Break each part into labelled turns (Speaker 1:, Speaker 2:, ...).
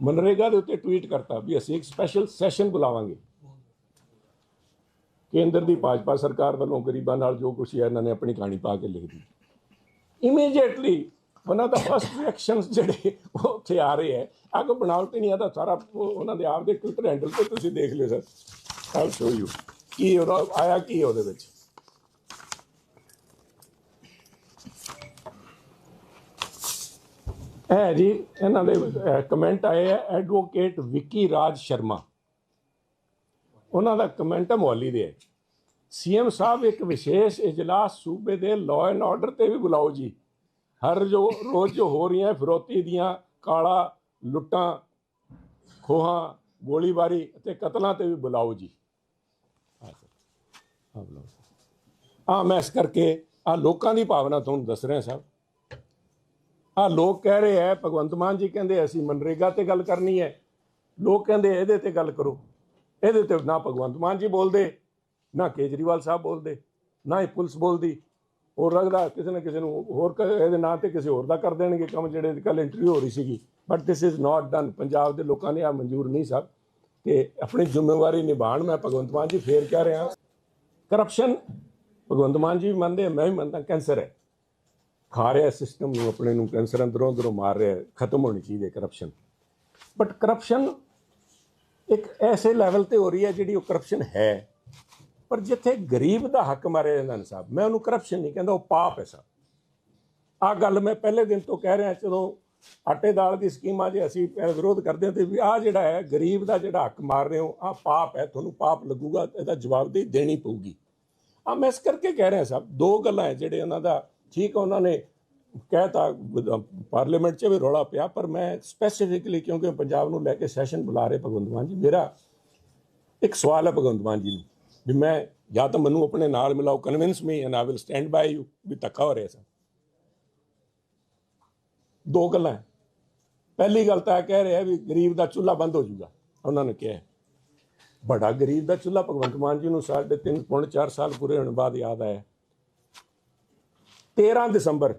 Speaker 1: ਮਨਰੇਗਾ ਦੇ ਉੱਤੇ ਟਵੀਟ ਕਰਤਾ ਵੀ ਅਸੀਂ ਇੱਕ ਸਪੈਸ਼ਲ ਸੈਸ਼ਨ ਬੁਲਾਵਾਂਗੇ। ਕੇਂਦਰ ਦੀ ਭਾਜਪਾ ਸਰਕਾਰ ਵੱਲੋਂ ਗਰੀਬਾਂ ਨਾਲ ਜੋ ਕੁਛ ਹੈ, ਇਹਨਾਂ ਨੇ ਆਪਣੀ ਕਹਾਣੀ ਪਾ ਕੇ ਲਿਖ ਦਿੱਤੀ। ਇਮੀਡੀਏਟਲੀ ਉਹਨਾਂ ਦਾ ਫਸਟ ਰਿਐਕਸ਼ਨਸ ਜਿਹੜੇ ਉਹ ਉੱਥੇ ਆ ਰਹੇ ਹੈ। ਅੱਗ ਬਣਾਵਟ ਨਹੀਂ ਆਦਾ ਸਾਰਾ ਉਹਨਾਂ ਦੇ ਆਪ ਦੇ ਟਵਿੱਟਰ ਹੈਂਡਲ ਤੇ ਤੁਸੀਂ ਦੇਖ ਲਿਓ ਸਰ। ਆਲ ਸ਼ੋ ਯੂ ਕੀ ਉਹਦਾ ਆਇਆ ਕੀ ਉਹਦੇ ਵਿੱਚ। ਇਹ ਜੀ, ਇਹਨਾਂ ਦੇ ਕਮੈਂਟ ਆਏ ਹੈ ਐਡਵੋਕੇਟ ਵਿੱਕੀ ਰਾਜ ਸ਼ਰਮਾ। ਉਹਨਾਂ ਦਾ ਕਮੈਂਟ ਹੈ ਮੌਲੀ ਦੇ। ਹੈ ਸੀਐਮ ਸਾਹਿਬ, ਇੱਕ ਵਿਸ਼ੇਸ਼ ਇਜਲਾਸ ਸੂਬੇ ਦੇ ਲਾਅ ਐਂਡ ਆਰਡਰ ਤੇ ਵੀ ਬੁਲਾਓ ਜੀ। ਹਰ ਜੋ, ਰੋਜ਼ ਜੋ ਹੋ ਰਹੀਆਂ ਫਿਰੋਤੀ ਦੀਆਂ ਕਾਲਾ ਲੁੱਟਾਂ, ਖੋਹਾਂ, ਗੋਲੀਬਾਰੀ ਅਤੇ ਕਤਲਾਂ ਤੇ ਵੀ ਬੁਲਾਓ ਜੀ। ਬੁਲਾਓ। ਆ ਮੈਂ ਇਸ ਕਰਕੇ ਆ ਲੋਕਾਂ ਦੀ ਭਾਵਨਾ ਤੁਹਾਨੂੰ ਦੱਸ ਰਿਹਾ ਸਾਹਿਬ। ਆ ਲੋਕ ਕਹਿ ਰਹੇ ਹੈ ਭਗਵੰਤ ਮਾਨ ਜੀ ਕਹਿੰਦੇ ਅਸੀਂ ਮਨਰੇਗਾ ਤੇ ਗੱਲ ਕਰਨੀ ਹੈ ਲੋਕ ਕਹਿੰਦੇ ਇਹਦੇ ਤੇ ਗੱਲ ਕਰੋ। ਇਹਦੇ ਤੇ ਨਾ ਭਗਵੰਤ ਮਾਨ ਜੀ ਬੋਲਦੇ, ਨਾ ਕੇਜਰੀਵਾਲ ਸਾਹਿਬ ਬੋਲਦੇ, ਨਾ ਹੀ ਪੁਲਿਸ ਬੋਲਦੀ। ਹੋਰ ਲੱਗਦਾ ਕਿਸੇ ਨਾ ਕਿਸੇ ਨੂੰ ਹੋਰ ਕ- ਇਹਦੇ ਨਾਂ ਤੇ ਕਿਸੇ ਹੋਰ ਦਾ ਕਰ ਦੇਣਗੇ ਕੰਮ ਜਿਹੜੇ ਕੱਲ ਇੰਟਰਵਿਊ ਹੋ ਰਹੀ ਸੀਗੀ। But this is not done Punjab ਦੇ ਲੋਕਾਂ ਨੇ ਆ ਮਨਜ਼ੂਰ ਨਹੀਂ ਸਭ ਕਿ ਆਪਣੀ ਜ਼ਿੰਮੇਵਾਰੀ ਨਿਭਾਣ ਮੈਂ ਭਗਵੰਤ ਮਾਨ ਜੀ ਫੇਰ ਕਹਿ ਰਿਹਾ। ਕਰਪਸ਼ਨ ਭਗਵੰਤ ਮਾਨ ਜੀ ਵੀ ਮੰਨਦੇ ਮੈਂ ਵੀ ਮੰਨਦਾ ਕੈਂਸਰ ਹੈ। ਖਾ ਰਿਹਾ ਸਿਸਟਮ ਨੂੰ, ਆਪਣੇ ਨੂੰ ਕੈਂਸਰ ਅੰਦਰੋਂ ਅੰਦਰੋਂ ਮਾਰ ਰਿਹਾ, ਖਤਮ ਹੋਣੀ ਚਾਹੀਦੀ ਹੈ ਕਰਪਸ਼ਨ ਬਟ ਕਰਪਸ਼ਨ ਇੱਕ ਐਸੇ ਲੈਵਲ ਤੇ ਹੋ ਰਹੀ ਹੈ ਜਿਹੜੀ ਉਹ ਕਰਪਸ਼ਨ ਹੈ। ਪਰ ਜਿੱਥੇ ਗਰੀਬ ਦਾ ਹੱਕ ਮਾਰਿਆ ਜਾਂਦਾ ਨੇ ਸਾਹਿਬ, ਮੈਂ ਉਹਨੂੰ ਕਰਪਸ਼ਨ ਨਹੀਂ ਕਹਿੰਦਾ, ਉਹ ਪਾਪ ਹੈ ਸਾਹਿਬ। ਆ ਗੱਲ ਮੈਂ ਪਹਿਲੇ ਦਿਨ ਤੋਂ ਕਹਿ ਰਿਹਾ, ਜਦੋਂ ਆਟੇ ਦਾਲ ਦੀ ਸਕੀਮਾਂ ਜੇ, ਅਸੀਂ ਵਿਰੋਧ ਕਰਦੇ ਹਾਂ ਤੇ ਵੀ ਆ ਜਿਹੜਾ ਹੈ, ਗਰੀਬ ਦਾ ਜਿਹੜਾ ਹੱਕ ਮਾਰ ਰਹੇ ਹੋ ਆ ਪਾਪ ਹੈ, ਤੁਹਾਨੂੰ ਪਾਪ ਲੱਗੂਗਾ, ਇਹਦਾ ਜਵਾਬਦੇਹੀ ਦੇਣੀ ਪਊਗੀ। ਆ ਮੈਂ ਇਸ ਕਰਕੇ ਕਹਿ ਰਿਹਾ ਸਾਹਿਬ, ਦੋ ਗੱਲਾਂ ਹੈ ਜਿਹੜੇ ਉਹਨਾਂ ਦਾ ਠੀਕ ਉਹਨਾਂ ਨੇ ਕਹਿਤਾ ਪਾਰਲੀਮੈਂਟ 'ਚ ਵੀ ਰੌਲਾ ਪਿਆ, ਪਰ ਮੈਂ ਸਪੈਸੀਫਿਕਲੀ ਕਿਉਂਕਿ ਪੰਜਾਬ ਨੂੰ ਲੈ ਕੇ ਸੈਸ਼ਨ ਬੁਲਾ ਰਹੇ ਭਗਵੰਤ ਮਾਨ ਜੀ, ਮੇਰਾ ਇੱਕ ਸਵਾਲ ਹੈ ਭਗਵੰਤ ਮਾਨ ਜੀ ਨੂੰ, ਵੀ ਮੈਂ ਜਾਂ ਤਾਂ ਮੈਨੂੰ ਆਪਣੇ ਨਾਲ ਮਿਲਾਓ convince me and I will stand by you ਵੀ ਧੱਕਾ ਹੋ ਰਿਹਾ ਸਰ। ਦੋ ਗੱਲਾਂ ਪਹਿਲੀ ਗੱਲ ਤਾਂ ਇਹ ਕਹਿ ਰਿਹਾ ਵੀ ਗਰੀਬ ਦਾ ਚੁੱਲ੍ਹਾ ਬੰਦ ਹੋ ਜਾਊਗਾ, ਉਹਨਾਂ ਨੇ ਕਿਹਾ। ਬੜਾ ਗਰੀਬ ਦਾ ਚੁੱਲ੍ਹਾ ਭਗਵੰਤ ਮਾਨ ਜੀ ਨੂੰ ਸਾਢੇ ਤਿੰਨ, ਪੌਣੇ 4 ਸਾਲ ਪੂਰੇ ਹੋਣ ਬਾਅਦ ਯਾਦ ਆਇਆ। 13 ਦਸੰਬਰ।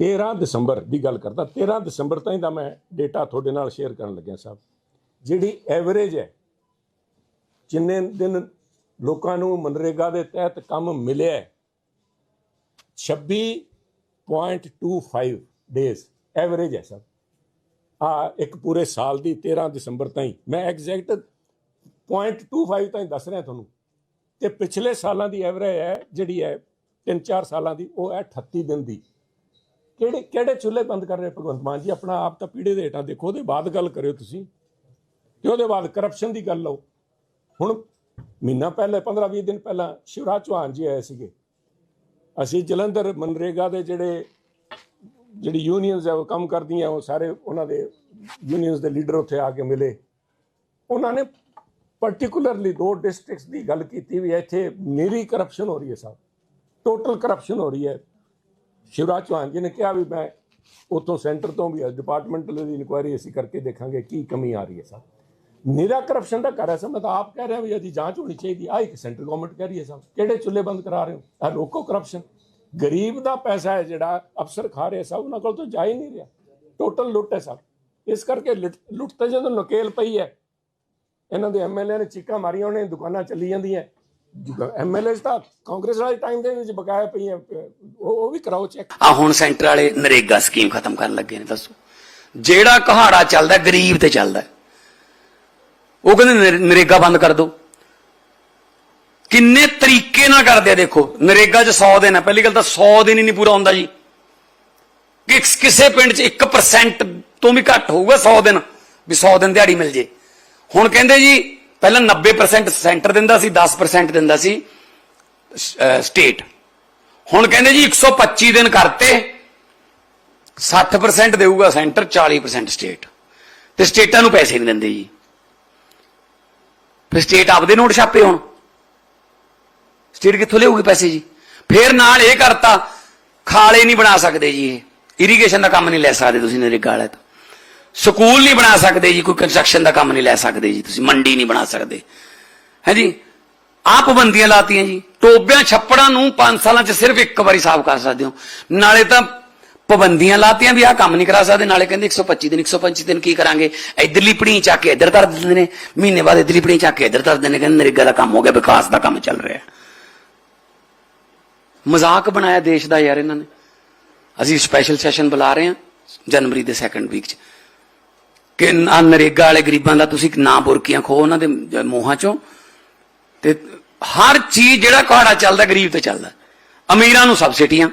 Speaker 1: 13 ਦਸੰਬਰ ਦੀ ਗੱਲ ਕਰਦਾ 13 ਦਸੰਬਰ ਤਾਈਂ ਦਾ ਮੈਂ ਡੇਟਾ ਤੁਹਾਡੇ ਨਾਲ ਸ਼ੇਅਰ ਕਰਨ ਲੱਗਿਆ ਸਾਹਿਬ। ਜਿਹੜੀ ਐਵਰੇਜ ਹੈ, ਜਿੰਨੇ ਦਿਨ ਲੋਕਾਂ ਨੂੰ ਮਨਰੇਗਾ ਦੇ ਤਹਿਤ ਕੰਮ ਮਿਲਿਆ ਹੈ 26.25 ਡੇਜ਼ ਐਵਰੇਜ ਹੈ ਸਰ। ਆ ਇੱਕ ਪੂਰੇ ਸਾਲ ਦੀ 13 ਦਸੰਬਰ ਤਾਈਂ, ਮੈਂ ਐਗਜ਼ੈਕਟ 0.25 ਤਾਈਂ ਦੱਸ ਰਿਹਾ ਤੁਹਾਨੂੰ। ਤੇ ਪਿਛਲੇ ਸਾਲਾਂ ਦੀ ਐਵਰੇਜ ਹੈ, ਜਿਹੜੀ ਹੈ 3-4 ਸਾਲਾਂ ਦੀ, ਉਹ ਹੈ 38 ਦਿਨ ਦੀ। ਕਿਹੜੇ ਕਿਹੜੇ ਚੁੱਲ੍ਹੇ ਬੰਦ ਕਰ ਰਹੇ ਭਗਵੰਤ ਮਾਨ ਜੀ? ਆਪਣਾ ਆਪ ਤਾਂ ਪੀੜੇ ਦੇ ਹੇਠਾਂ ਦੇਖੋ, ਉਹਦੇ ਬਾਅਦ ਗੱਲ ਕਰਿਓ ਤੁਸੀਂ। ਤੇ ਉਹਦੇ ਬਾਅਦ ਕਰਪਸ਼ਨ ਦੀ ਗੱਲ ਲਓ। ਹੁਣ ਮਹੀਨਾ ਪਹਿਲੇ 15-20 ਦਿਨ ਪਹਿਲਾਂ ਸ਼ਿਵਰਾਜ ਚੌਹਾਨ ਜੀ ਆਏ ਸੀਗੇ। ਅਸੀਂ ਜਲੰਧਰ ਮਨਰੇਗਾ ਦੇ ਜਿਹੜੇ, ਜਿਹੜੀ ਯੂਨੀਅਨਸ ਹੈ, ਉਹ ਕੰਮ ਕਰਦੀਆਂ, ਉਹ ਸਾਰੇ ਉਹਨਾਂ ਦੇ ਯੂਨੀਅਨਸ ਦੇ ਲੀਡਰ ਉੱਥੇ ਆ ਕੇ ਮਿਲੇ। ਉਹਨਾਂ ਨੇ ਪਾਰਟਿਕੂਲਰਲੀ ਦੋ ਡਿਸਟ੍ਰਿਕਟਸ ਦੀ ਗੱਲ ਕੀਤੀ ਵੀ ਇੱਥੇ ਨੀਰੀ ਕਰਪਸ਼ਨ ਹੋ ਰਹੀ ਹੈ ਸਾਹਿਬ ਟੋਟਲ ਕਰਪਸ਼ਨ ਹੋ ਰਹੀ ਹੈ। ਸ਼ਿਵਰਾਜ ਚੌਹਾਨ ਜੀ ਨੇ ਕਿਹਾ ਵੀ ਮੈਂ ਉਤੋਂ ਸੈਂਟਰ ਤੋਂ ਵੀ ਡਿਪਾਰਟਮੈਂਟਲ ਦੀ ਇਨਕੁਆਇਰੀ ਅਸੀਂ ਕਰਕੇ ਦੇਖਾਂਗੇ ਕੀ ਕਮੀ ਆ ਰਹੀ ਹੈ ਸਾਹਿਬ ਨੀਰਾ ਕਰਪਸ਼ਨ ਦਾ ਕਰ ਰਿਹਾ ਸਾਹਿਬ ਮੈਂ ਤਾਂ ਆਪ ਕਹਿ ਰਿਹਾ ਵੀ ਇਹਦੀ ਜਾਂਚ ਹੋਣੀ ਚਾਹੀਦੀ ਆ ਇੱਕ ਸੈਂਟਰ ਗਵਰਨਮੈਂਟ ਕਹਿ ਰਹੀ ਹੈ ਸਾਹਿਬ ਕਿਹੜੇ ਚੁੱਲ੍ਹੇ ਬੰਦ ਕਰਾ ਰਹੇ ਹੋ? ਆ ਰੋਕੋ ਕਰਪਸ਼ਨ ਗਰੀਬ ਦਾ ਪੈਸਾ ਹੈ ਜਿਹੜਾ ਅਫਸਰ ਖਾ ਰਿਹਾ ਸਾਹਿਬ ਉਹਨਾਂ ਕੋਲ ਤੋਂ ਜਾ ਹੀ ਨਹੀਂ ਰਿਹਾ। ਟੋਟਲ ਲੁੱਟ ਹੈ ਸਾਹਿਬ ਇਸ ਕਰਕੇ ਲੁੱਟ ਲੁੱਟ ਤਾਂ ਜਦੋਂ ਨਕੇਲ ਪਈ ਹੈ ਇਹਨਾਂ ਦੇ ਐਮਐਲਏ ਨੇ ਚੀਕਾਂ ਮਾਰੀਆਂ, ਉਹਨੇ ਦੁਕਾਨਾਂ ਚੱਲੀ ਜਾਂਦੀਆਂ। ਐਮਐਲਏ ਤਾਂ ਕਾਂਗਰਸ ਵਾਲੇ ਟਾਈਮ ਦੇ ਵਿੱਚ ਬਕਾਇਆ ਪਈਆਂ, ਉਹ ਉਹ ਵੀ ਕਰਾਓ ਚੈੱਕ
Speaker 2: ਆ ਹੁਣ ਸੈਂਟਰ ਵਾਲੇ ਨਰੇਗਾ ਸਕੀਮ ਖਤਮ ਕਰਨ ਲੱਗੇ ਨੇ, ਦੱਸੋ। ਜਿਹੜਾ ਕਹਾੜਾ ਚੱਲਦਾ, ਗਰੀਬ ਤੇ ਚੱਲਦਾ। ਉਹ ਕਹਿੰਦੇ ਨਰੇਗਾ ਬੰਦ ਕਰ ਦਿਓ। ਕਿੰਨੇ ਤਰੀਕੇ ਨਾਲ ਕਰਦੇ ਆ, ਦੇਖੋ। ਨਰੇਗਾ 'ਚ 100 ਦਿਨ ਹੈ ਪਹਿਲੀ ਗੱਲ ਤਾਂ 100 ਦਿਨ ਹੀ ਨਹੀਂ ਪੂਰਾ ਹੁੰਦਾ ਜੀ। ਕਿਸੇ ਪਿੰਡ 'ਚ 1% ਤੋਂ ਵੀ ਘੱਟ ਹੋਊਗਾ 100 ਦਿਨ, ਵੀ 100 ਦਿਨ ਦਿਹਾੜੀ ਮਿਲ ਜੇ। ਹੁਣ ਕਹਿੰਦੇ ਜੀ, ਪਹਿਲਾਂ 90% ਸੈਂਟਰ ਦਿੰਦਾ ਸੀ 10% ਦਿੰਦਾ ਸੀ ਸਟੇਟ। ਹੁਣ ਕਹਿੰਦੇ ਜੀ 125 ਦਿਨ ਕਰਤੇ 60% ਦੇਊਗਾ ਸੈਂਟਰ 40% ਸਟੇਟ। ਤੇ ਸਟੇਟਾਂ ਨੂੰ ਪੈਸੇ ਨਹੀਂ ਦਿੰਦੇ ਜੀ। ਫਿਰ ਸਟੇਟ ਆਪਦੇ ਨੋਟ ਛਾਪੇ ਹੁਣ। ਸਟੇਟ ਕਿੱਥੋਂ ਲਿਆਊਗੀ ਪੈਸੇ ਜੀ? ਫਿਰ ਨਾਲ ਇਹ ਕਰਤਾ, ਖਾਲੇ ਨਹੀਂ ਬਣਾ ਸਕਦੇ ਜੀ ਇਹ। ਇਰੀਗੇਸ਼ਨ ਦਾ ਕੰਮ ਨਹੀਂ ਲੈ ਸਕਦੇ ਤੁਸੀਂ ਨਰੇਗਾ ਵਾਲੇ ਤਾਂ। ਸਕੂਲ ਨਹੀਂ ਬਣਾ ਸਕਦੇ ਜੀ, ਕੋਈ ਕੰਸਟਰਕਸ਼ਨ ਦਾ ਕੰਮ ਨਹੀਂ ਲੈ ਸਕਦੇ ਜੀ, ਤੁਸੀਂ ਮੰਡੀ ਨਹੀਂ ਬਣਾ ਸਕਦੇ। ਹੈ ਜੀ? ਆਹ ਪਾਬੰਦੀਆਂ ਲਾਤੀਆਂ ਜੀ, ਟੋਬਿਆਂ, ਛੱਪੜਾਂ ਨੂੰ 5 ਸਾਲਾਂ 'ਚ ਸਿਰਫ ਇੱਕ ਵਾਰੀ ਸਾਫ਼ ਕਰ ਸਕਦੇ ਹੋ। ਨਾਲੇ ਤਾਂ ਪਾਬੰਦੀਆਂ ਲਾਤੀਆਂ ਵੀ ਆਹ ਕੰਮ ਨਹੀਂ ਕਰਾ ਸਕਦੇ, ਨਾਲੇ ਕਹਿੰਦੇ 125 ਦਿਨ 125 ਦਿਨ ਕੀ ਕਰਾਂਗੇ? ਇਧਰਲੀ ਪੜੀ ਚੱਕ ਕੇ ਇੱਧਰ ਧਰ ਦਿੰਦੇ ਨੇ, ਮਹੀਨੇ ਬਾਅਦ ਇਧਰਲੀ ਪੜੀ ਚੱਕ ਕੇ ਇੱਧਰ ਧਰ ਦਿੰਦੇ ਨੇ, ਕਹਿੰਦੇ ਨਰੇਗਾ ਦਾ ਕੰਮ ਹੋ ਗਿਆ, ਵਿਕਾਸ ਦਾ ਕੰਮ ਚੱਲ ਰਿਹਾ। ਮਜ਼ਾਕ ਬਣਾਇਆ ਦੇਸ਼ ਦਾ ਯਾਰ ਇਹਨਾਂ ਨੇ। ਅਸੀਂ ਸਪੈਸ਼ਲ ਸੈਸ਼ਨ ਬੁਲਾ ਰਹੇ ਹਾਂ ਜਨਵਰੀ ਦੇ ਸੈਕੰਡ ਵੀਕ ਚ। ਕਿ ਨਾ ਨਰੇਗਾ ਵਾਲੇ ਗਰੀਬਾਂ ਦਾ ਤੁਸੀਂ ਨਾ ਬੁਰਕੀਆਂ ਖੋ ਉਹਨਾਂ ਦੇ ਜ- ਮੂੰਹਾਂ ਚੋਂ। ਤੇ ਹਰ ਚੀਜ਼ ਜਿਹੜਾ ਤੁਹਾਡਾ ਚੱਲਦਾ, ਗਰੀਬ ਤੇ ਚੱਲਦਾ। ਅਮੀਰਾਂ ਨੂੰ ਸਬਸਿਡੀਆਂ।